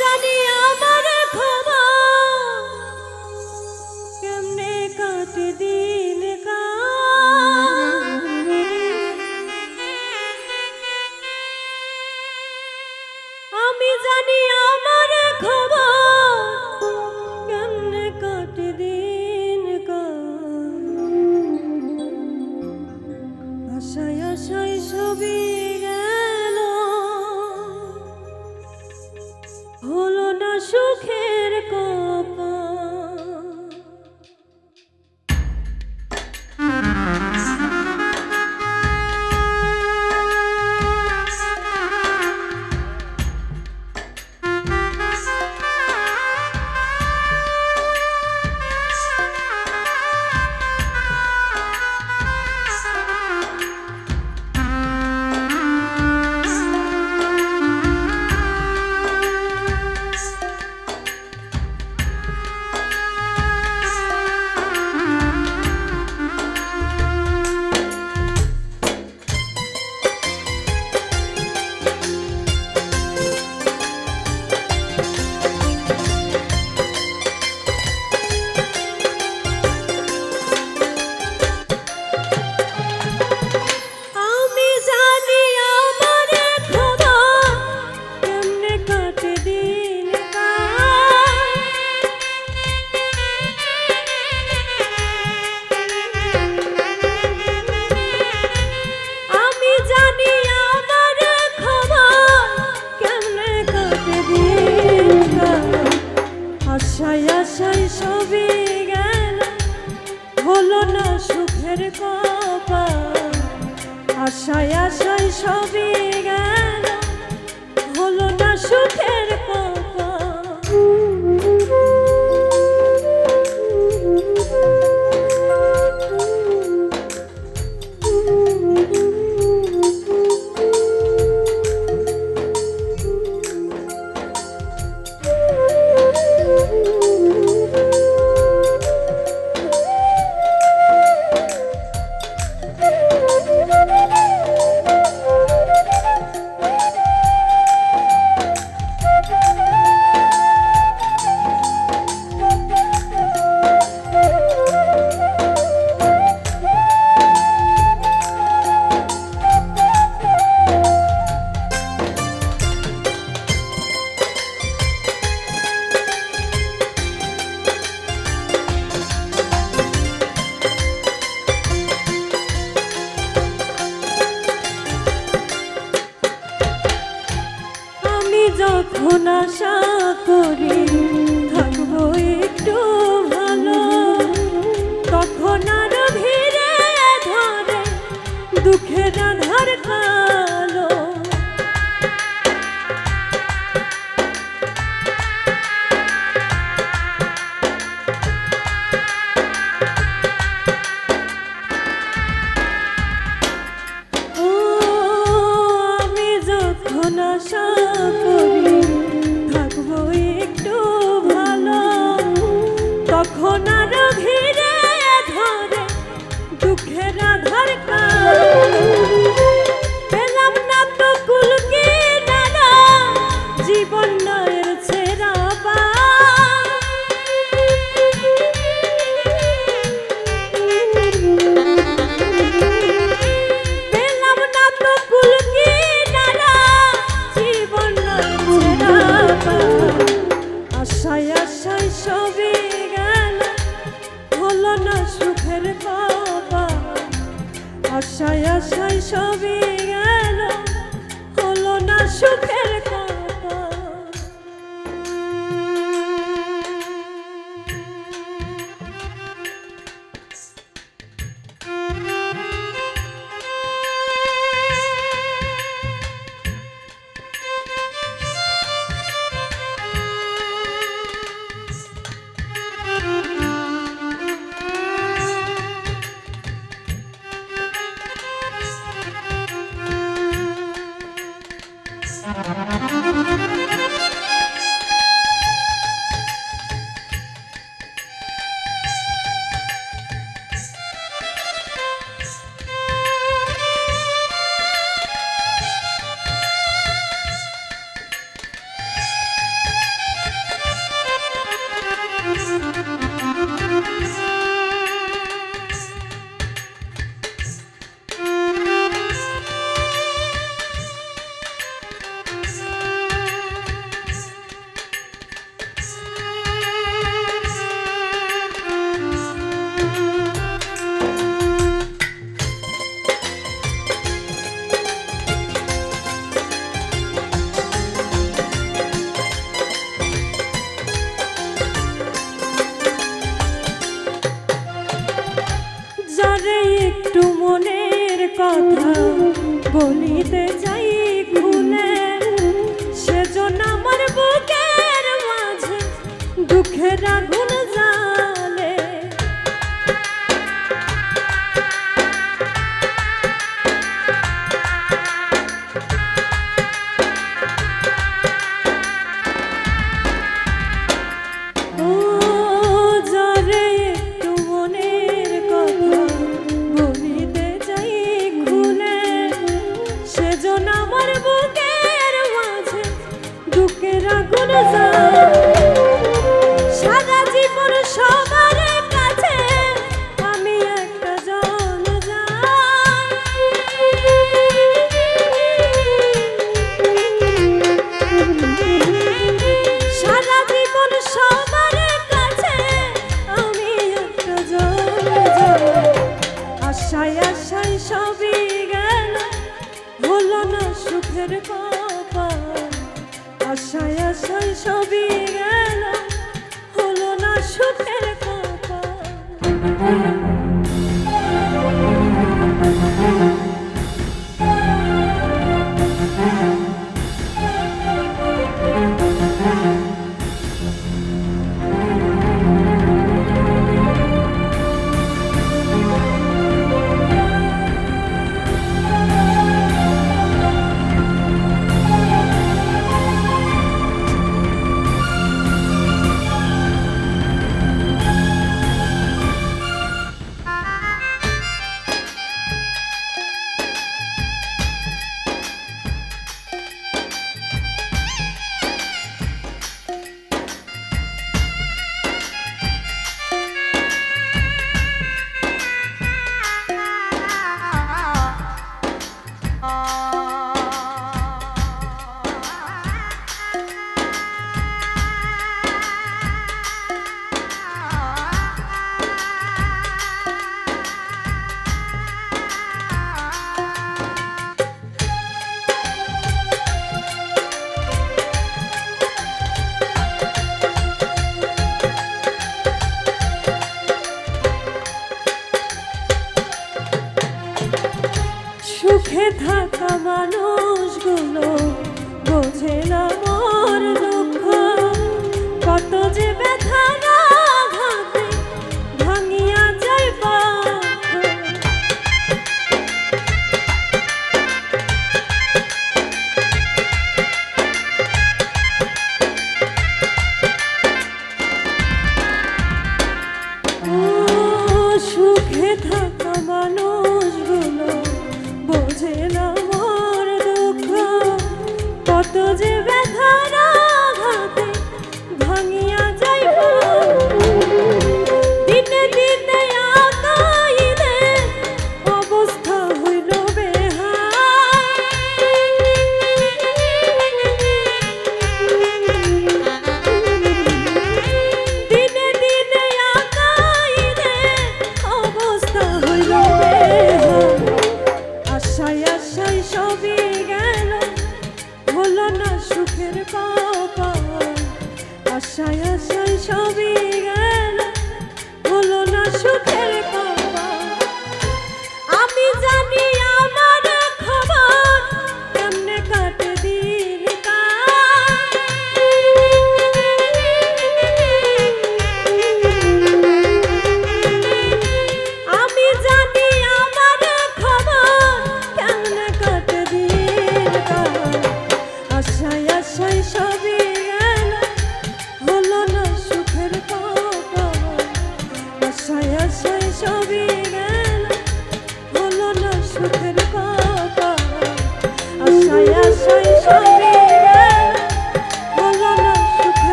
জানি আমার খবর কপাল আশায় আশায় সবই এখন করি কথা বলিতে চাই খুলে সেজন্য আমার বুকের মাঝে দুঃখের আগুন যায় desire. ছবি থাকা মানুষগুলো।